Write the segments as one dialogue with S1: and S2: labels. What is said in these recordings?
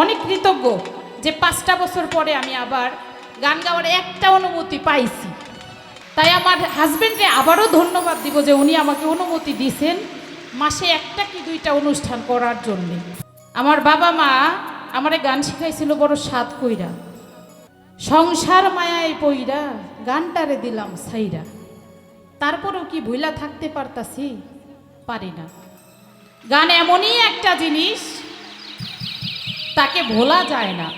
S1: অনেক কৃতজ্ঞ যে পাঁচটা বছর পরে আমি আবার গান গাওয়ার একটা অনুমতি পাইছি। তাই আমার হাজবেন্ডকে আবারও ধন্যবাদ দিব যে উনি আমাকে অনুমতি দিয়েছেন মাসে একটা কি দুইটা অনুষ্ঠান করার জন্যে। আমার বাবা মা আমারে গান শিখাইছিল বড় সাত কইরা। সংসার মায়ায় পইরা গানটারে দিলাম সাইরা তারপরেও কি ভুলা থাকতে পারতাছি? পারি না। গান এমনই একটা জিনিস তাকে ভোলা যায় না।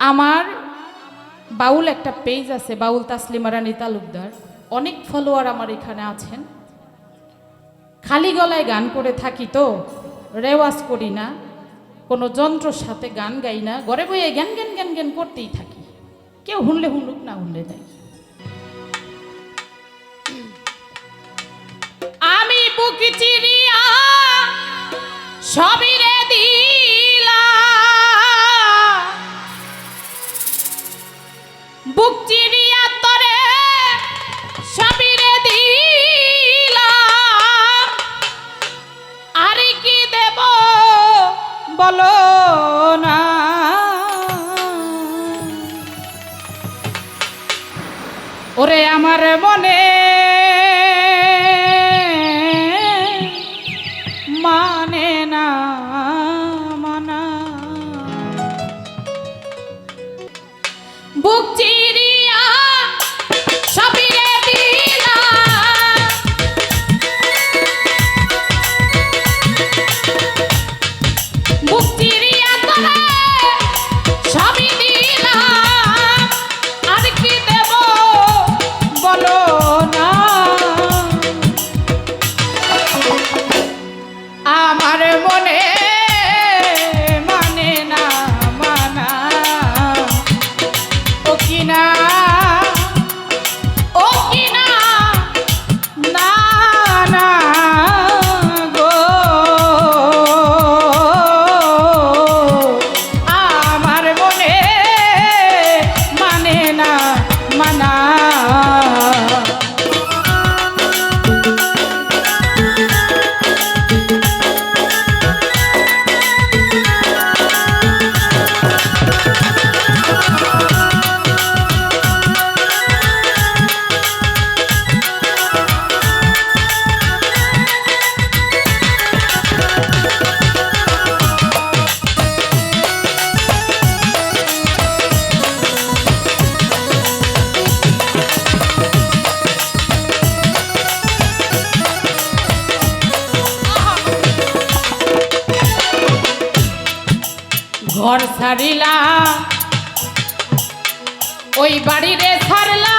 S1: আমার বাউল একটা পেজ আছে, বাউল তাসলিমা রানী অনেক ফলোয়ার আমার এখানে আছেন। খালি গলায় গান করে থাকি তো, রেওয়াজ করি না, কোনো যন্ত্রর সাথে গান গাই না, ঘরে বইয়ে জ্ঞান জ্ঞান জ্ঞান জ্ঞান করতেই থাকি। কেউ হুনলে হুনুক, না হুনলে নাই। আমি বুক চিরিয়া সবিরে বুক ছাড়িলা ওই বাড়িরে ছাড়লা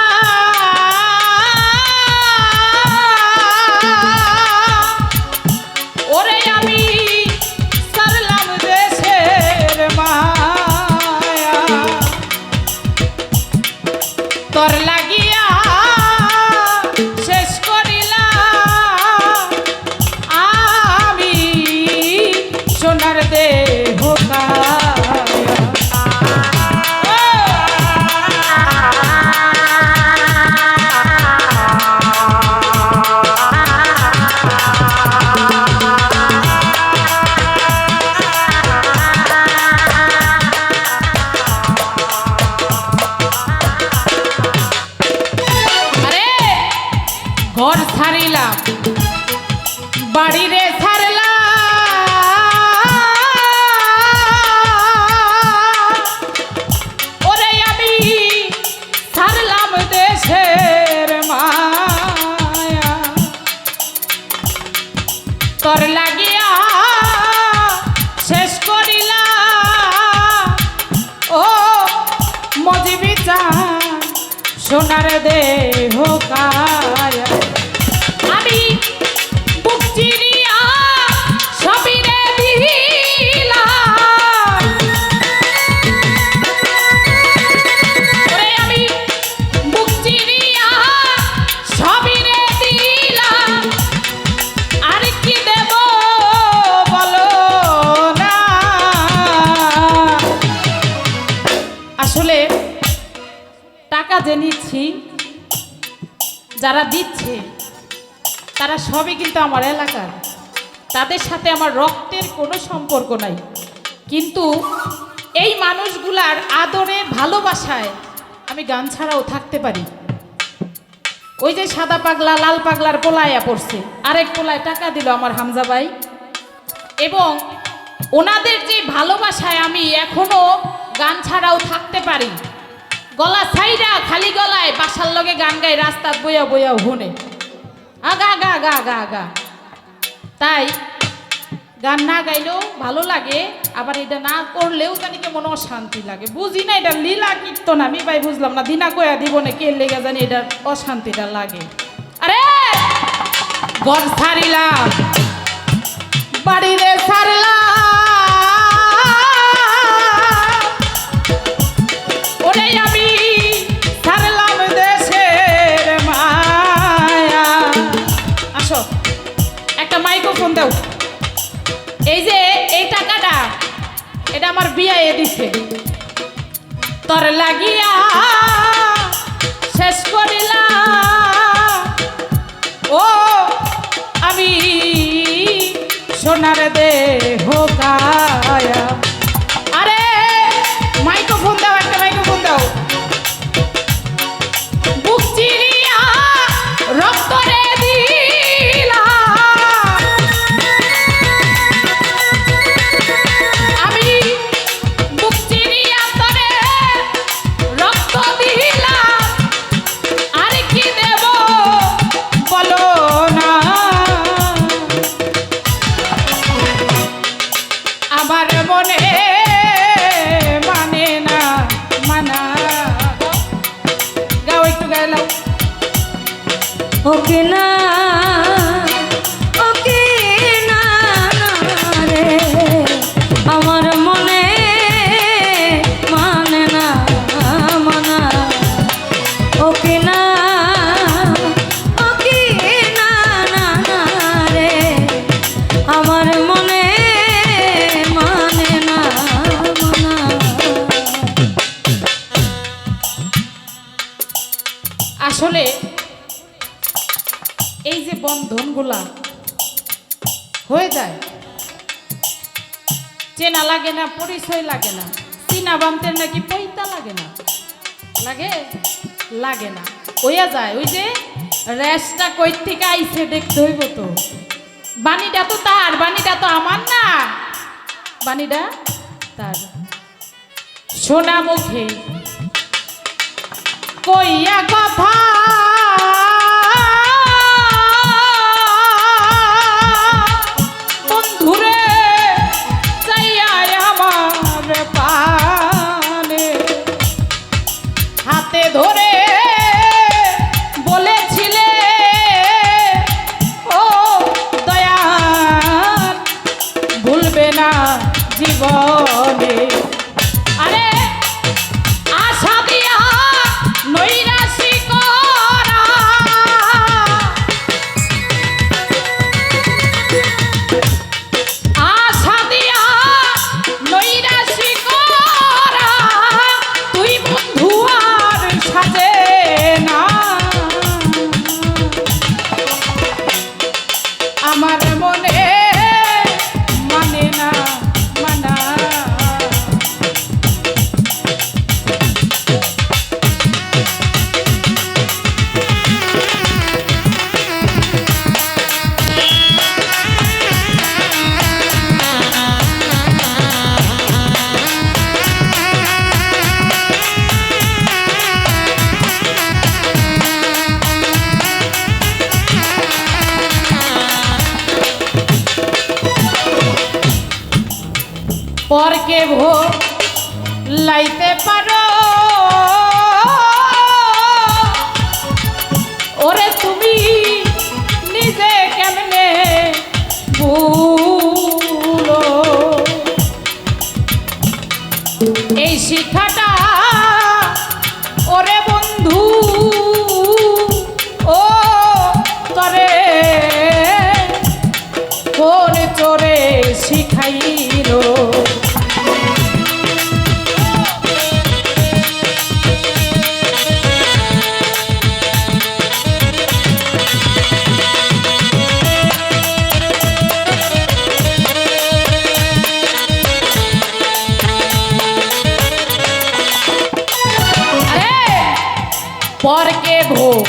S1: আসলে টাকা যে নিচ্ছি, যারা দিচ্ছে, তারা সবই কিন্তু আমার এলাকার। তাদের সাথে আমার রক্তের কোনো সম্পর্ক নাই। কিন্তু এই মানুষগুলার আদরে, ভালোবাসায় আমি গান ছাড়াও থাকতে পারি। ওই যে সাদা পাগলা, লাল পাগলার পোলায়া পড়ছে। আরেক পোলায় টাকা দিল আমার হামজা ভাই। এবং ওনাদের যে ভালোবাসায় আমি এখনও গান ছাড়াও থাকতে পারি। গলা ছাইরা খালি গলায় বাসার লগে গান গাই রাস্তাত বইয়া বইয়া হুনে। আগা গা গা গা গা তাই গান না গাইলেও ভালো লাগে, আবার এটা না করলেও জানি কেমন অশান্তি লাগে। বুঝি না এটা লীলা কীর্তন, আমি ভাই বুঝলাম না, দিনা কয়া দিব না, কে লেগে জানি এটার অশান্তিটা লাগে। আরে ঘর ছাড়িলাম, বাড়িরে ছাড়লাম। মাইক্রোফোন দাও। এই যে এটা আমার বিয়ে দিছে তোর লাগিয়া বন্ধনগুলা হয়ে যায়। চেনা লাগে না, পরিচয় লাগে না। চিনা বানতে নাকি পৈতা লাগে না। লাগে? লাগে না। ওইয়া যায়। ওই যে রেসটা কই থেকে আইছে, দেখতে হইব তো। বাণীটা তো তার, বাণীটা তো আমার না। বাণীটা তার। সোনা মুখে কইয়া কথা পরকে ভো লাইতে পারো। ওরে তুমি নিজে কেমনে ভুলো? এই শিক্ষাটা পরকে ভোগ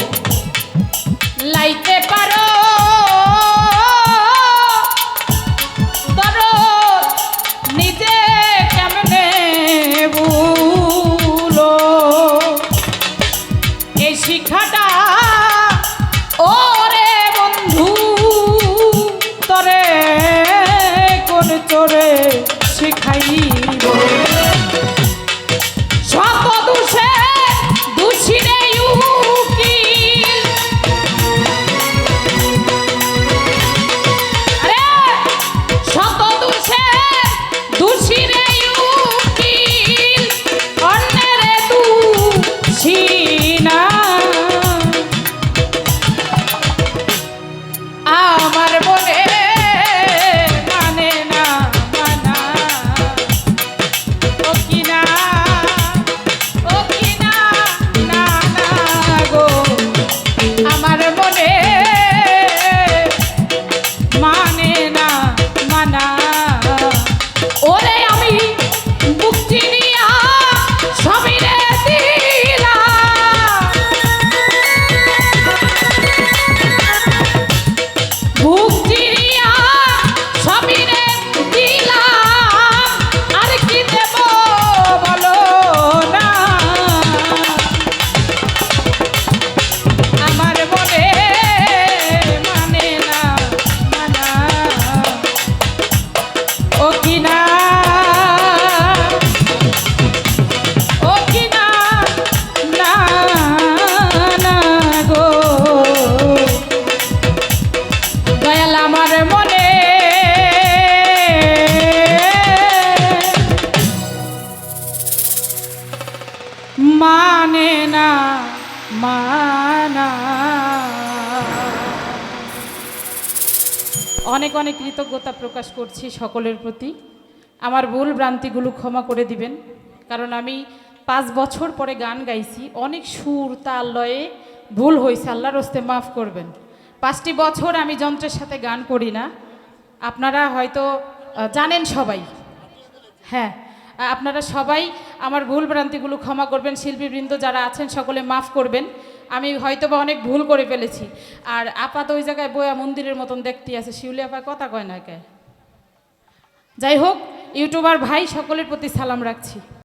S1: মানা। অনেক অনেক কৃতজ্ঞতা প্রকাশ করছি সকলের প্রতি। আমার ভুল ভ্রান্তিগুলো ক্ষমা করে দিবেন, কারণ আমি পাঁচ বছর পরে গান গাইছি, অনেক সুর, তাল, লয়ে ভুল হয়েছে, আল্লাহর হস্তে মাফ করবেন। পাঁচটি বছর আমি যন্ত্রের সাথে গান করি না। আপনারা হয়তো জানেন সবাই। হ্যাঁ আপনারা সবাই আমার ভুল ভ্রান্তিগুলো ক্ষমা করবেন, শিল্পীবৃন্দ যারা আছেন সকলে মাফ করবেন। আমি হয়তো বা অনেক ভুল করে ফেলেছি। আর আপাত ওই জায়গায় বয়া মন্দিরের মতন দেখতে আছে। শিউলি আপা কথা কয় না কে? যাই হোক, ইউটিউবার ভাই, সকলের প্রতি সালাম রাখছি।